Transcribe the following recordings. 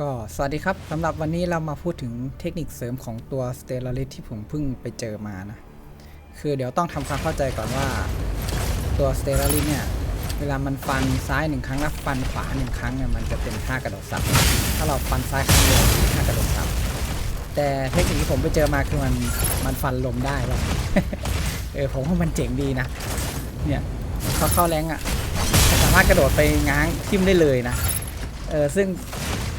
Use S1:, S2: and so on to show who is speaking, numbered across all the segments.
S1: ก็สวัสดีครับสำหรับวันนี้เรามาพูดถึงเทคนิคเสริมของตัว s t e l a r i s ที่ผมเพิ่งไปเจอมานะ คือเดี๋ยวต้องทำความเข้าใจก่อนว่าตัว s t e l a r i s เนี่ย เวลามันฟันซ้ายหนึ่งครั้งแล้วฟันขวาหนึ่งครั้งเนี่ยมันจะเป็นท่ากระโดดซับถ้าเราฟันซ้ายครั้งเดียวท่ากระโดดซับแต่เทคนิคที่ผมไปเจอมาคือมันมันฟันลมได้ว่ะเออผมว่ามันเจ๋งดีนะ เนี่ยเขาเข้าแรงอะสามารถกระโดดไปง้างทิ่มได้เลยนะเออซึ่ง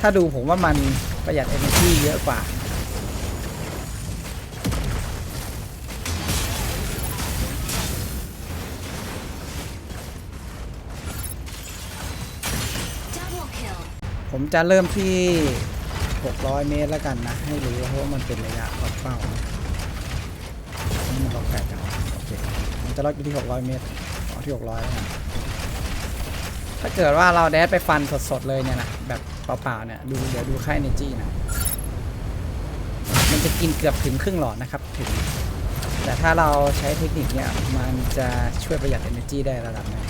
S1: ถ้าดูผมว่ามันประหยัด energy เยอะกว่า ผมจะเริ่มที่ 600 เมตรแล้วกันนะ ให้รู้เพราะว่ามันเป็นระยะล็อกเป้านี่มันล็อกไกลจังวะโอเคผมจะล็อกอยู่ที่ 600 เมตรเอที่ 600แล้วกัน ถ้าเกิดว่าเราแดดไปฟันสดๆเลยเนี่ยนะแบบเปล่าๆเนี่ยดูเดี๋ยวดูค่า energy นะมันจะกินเกือบถึงครึ่งหลอดนะครับถึง แต่ถ้าเราใช้เทคนิคเนี่ยมันจะช่วยประหยัด energy ได้ระดับหนึง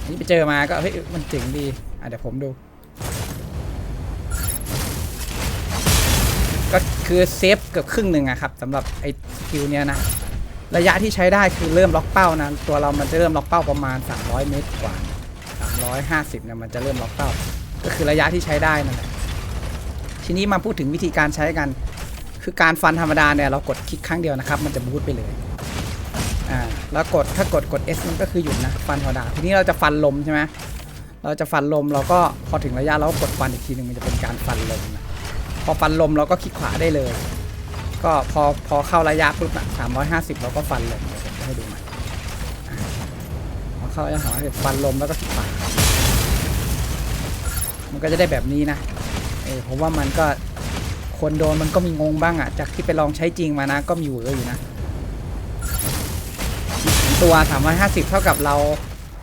S1: อันนี้ไปเจอมาก็เฮ้ยมันเจ๋งดีอะเดี๋ยวผมดูก็คือเซฟเกือบครึ่งหนึ่งอะครับสำหรับไอ้สกิลเนี้ยนะ ระยะที่ใช้ได้คือเริ่มล็อกเป้านะตัวเรามันจะเริ่มล็อกเป้าประมาณ 300 เมตรกว่า 350เนี่ยมันจะเริ่มล็อกเป้า ก็คือระยะที่ใช้ได้นั่นแหละทีนี้มาพูดถึงวิธีการใช้กัน คือการฟันธรรมดาเนี่ยเรากดคลิกครั้งเดียวนะครับ มันจะบูทไปเลยอ่าแล้วกดถ้ากดกด S มันก็คือหยุดนะฟันธรรมดา ทีนี้เราจะฟันลมใช่ไหมเราจะฟันลมเราก็พอถึงระยะเราก็กดฟันอีกทีหนึ่งมันจะเป็นการฟันลมนะพอฟันลมเราก็คลิกขวาได้เลย ก็พอพอเข้าระยะปุ๊บนะสามร้อยห้าสิบเราก็ฟันลมเดี๋ยวผมจะให้ดูใหม่พอเข้าระยะสามร้อยสิบฟันลมแล้วก็คลิกขวามันก็จะได้แบบนี้นะ เออผมว่ามันก็คนโดนมันก็มีงงบ้างอะจากที่ไปลองใช้จริงมานะ ก็มีเหวออยู่นะตัว 350 เท่ากับเรา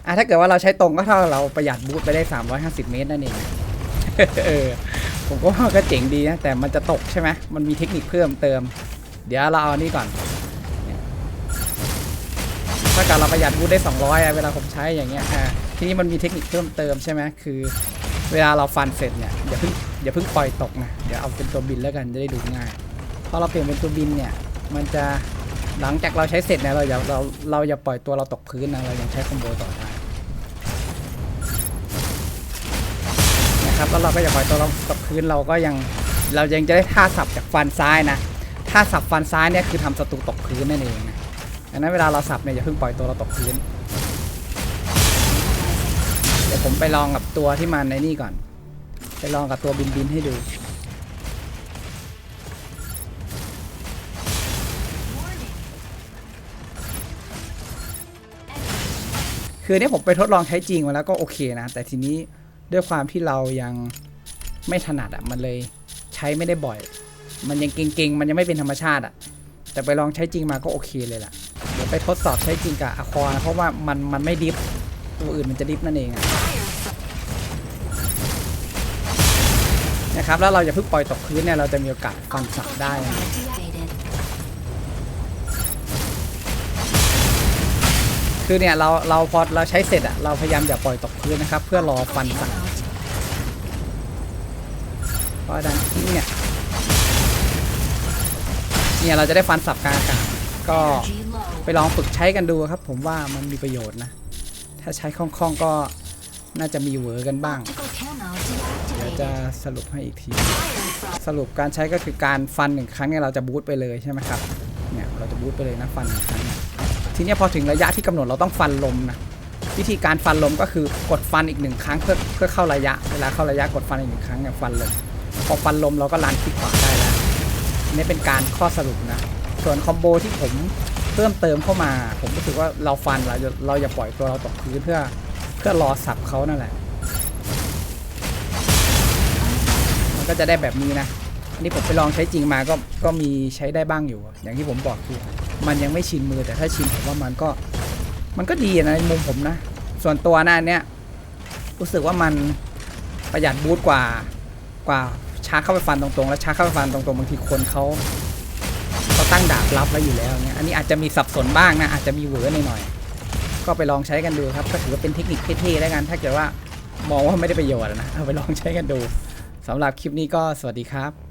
S1: อะถ้าเกิดว่าเราใช้ตรงก็เท่าเราประหยัดบูทไปได้ 350 เมตรนั่นเอง เออ ผมก็ว่าก็เจ๋งดีนะ แต่มันจะตกใช่ไหมมันมีเทคนิคเพิ่มเติม เดี๋ยวเราเอานี่ก่อน ถ้าเกิดเราประหยัดบูทได้ 200อะเวลาผมใช้อย่างเงี้ยอ่าทีนี้มันมีเทคนิคเพิ่มเติมใช่ไหมคือ เวลาเราฟันเสร็จเนี่ยอย่าเพิ่งอย่าเพิ่งปล่อยตกนะเดี๋ยวเอาเป็นตัวบินแล้วกันจะได้ดูง่ายพอเราเปลี่ยนเป็นตัวบินเนี่ยมันจะหลังจากเราใช้เสร็จเนี่ยเราอย่าเราเราอย่าปล่อยตัวเราตกพื้นนะเรายังใช้คอมโบต่อได้ นะครับแล้วเราก็อย่าปล่อยตัวเราตกพื้นเราก็ยังเรายังจะได้ท่าสับจากฟันซ้ายนะท่าสับฟันซ้ายเนี่ยคือทำศัตรูตกพื้นนั่นเองนะดังนั้นเวลาเราสับเนี่ยอย่าเพิ่งปล่อยตัวเราตกพื้นเดี๋ยวผมไปลองกับตัวที่มันในนี่ก่อน ไปลองกับตัวบินบินให้ดูคือเนี่ยผมไปทดลองใช้จริงมาแล้วก็โอเคนะ แต่ทีนี้ ด้วยความที่เรายังไม่ถนัดอะมันเลยใช้ไม่ได้บ่อย มันยังเก่งๆ มันยังไม่เป็นธรรมชาติอะ แต่ไปลองใช้จริงมาก็โอเคเลยล่ะ เดี๋ยวไปทดสอบใช้จริงกับอะคอนะเพราะว่ามันมันไม่ดิฟตัวอื่นมันจะดิฟนั่นเองอะนะครับแล้วเราอย่าเพิ่งปล่อยตกพื้นเนี่ยเราจะมีโอกาสฟันสับได้นะ คือเนี่ยเราเราพอเราใช้เสร็จอะเราพยายามอย่าปล่อยตกพื้นนะครับ เพื่อรอฟันสับ
S2: Out.
S1: เพราะดังที่เนี่ยเนี่ยเราจะได้ฟันสับกลางอากาศก็ไปลองฝึกใช้กันดูครับ ผมว่ามันมีประโยชน์นะ ถ้าใช้คล่องๆก็น่าจะมีเหวอกันบ้าง เดี๋ยวจะสรุปให้อีกที สรุปการใช้ก็คือการฟันหนึ่งครั้งเนี่ยเราจะบูทไปเลยใช่ไหมครับ เนี่ยเราจะบูทไปเลยนะฟันหนึ่งครั้ง ทีนี้พอถึงระยะที่กำหนดเราต้องฟันลมนะวิธีการฟันลมก็คือกดฟันอีกหนึ่งครั้งเพื่อเพื่อเข้าระยะเวลาเข้าระยะกดฟันอีกหนึ่งครั้งเนี่ยฟันเลมพอฟันลมเราก็ลันคลิกขวาได้แล้วนี่เป็นการข้อสรุปนะส่วนคอมโบที่ผมเพิ่มเติมเข้ามา ผมรู้สึกว่าเราฟันเราจะเราอย่าปล่อยตัวเราตกพื้นเพื่อเพื่อรอสับเขานั่นแหละ มันก็จะได้แบบนี้นะอันนี้ผมไปลองใช้จริงมาก็ก็มีใช้ได้บ้างอยู่ อย่างที่ผมบอกคือ มันยังไม่ชินมือแต่ถ้าชินผมว่ามันก็มันก็ดีนะในมุมผมนะ ส่วนตัวหน้าเนี้ยรู้สึกว่ามันประหยัดบูทกว่ากว่าชาร์จเข้าไปฟันตรงๆ แล้วชาร์จเข้าไปฟันตรงๆบางทีคนเขาเขาตั้งดาบรับไว้อยู่แล้วเนี่ยอันนี้อาจจะมีสับสนบ้างนะอาจจะมีเหวอหน่อยๆก็ไปลองใช้กันดูครับก็ถือว่าเป็นเทคนิคเท่ๆแล้วกัน ถ้าเกิดว่ามองว่าไม่ได้ประโยชน์นะเอาไปลองใช้กันดูสำหรับคลิปนี้ก็สวัสดีครับ